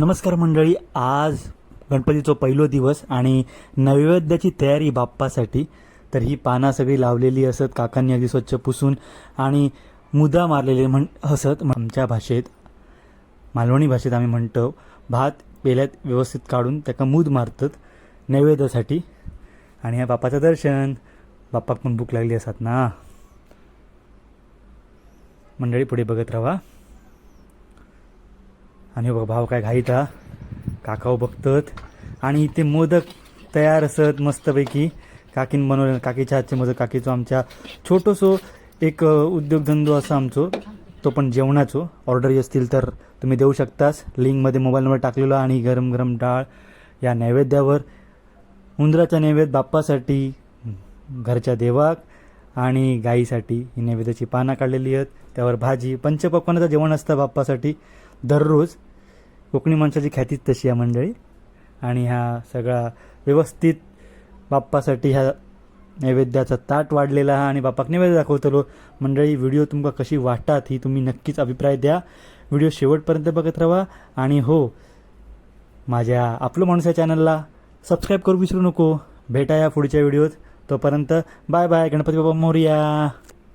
नमस्कार मंडळी आज गणपतीचा पहिलो दिवस आणि नैवेद्याची तयारी बाप्पासाठी. तर ही पानं सगळी लावलेली असत काकांनी अगदी स्वच्छ पुसून आणि मुदा मारलेले म्हण असत आमच्या भाषेत. मालवणी भाषेत आम्ही म्हणतो भात पेल्यात व्यवस्थित काढून त्याका मूद मारतात नैवेद्यासाठी. आणि ह्या बाप्पाचं दर्शन. बाप्पाक पण भूक लागली असत ना? मंडळी पुढे बघत राहा. आणि हो बघ भाव काय घाईता काकाव बघतात. आणि इथे मोदक तयार असत मस्तपैकी. काकीन बनवले काकीच्या हातचे मोदक काकीचो आमच्या छोटोसो एक उद्योगधंदो असा आमचो. तो पण जेवणाचो. ऑर्डर असतील तर तुम्ही देऊ शकतास. लिंकमध्ये मोबाईल नंबर टाकलेला आणि गरम गरम डाळ या नैवेद्यावर. उंदराचा नैवेद्य बाप्पासाठी घरच्या देवाक आणि गाईसाठी ही नैवेद्याची पानं काढलेली आहेत. त्यावर भाजी पंचपक्वानाचं जेवण असतं बाप्पासाठी. दररोज कोकणी माणसाची ख्यातीच तशी आहे मंडळी. आणि हा सगळा व्यवस्थित बाप्पासाठी ह्या नैवेद्याचा ताट वाढलेला हा आणि बाप्पाक नैवेद्य दाखवतलो. मंडळी व्हिडिओ तुमका कशी वाटतात ही तुम्ही नक्कीच अभिप्राय द्या. व्हिडिओ शेवटपर्यंत बघत राहा. आणि हो माझ्या आपलं माणूस या चॅनलला सबस्क्राईब करू विसरू नको. भेटा या पुढच्या व्हिडिओत. तोपर्यंत बाय बाय गणपती बाबा मोरया.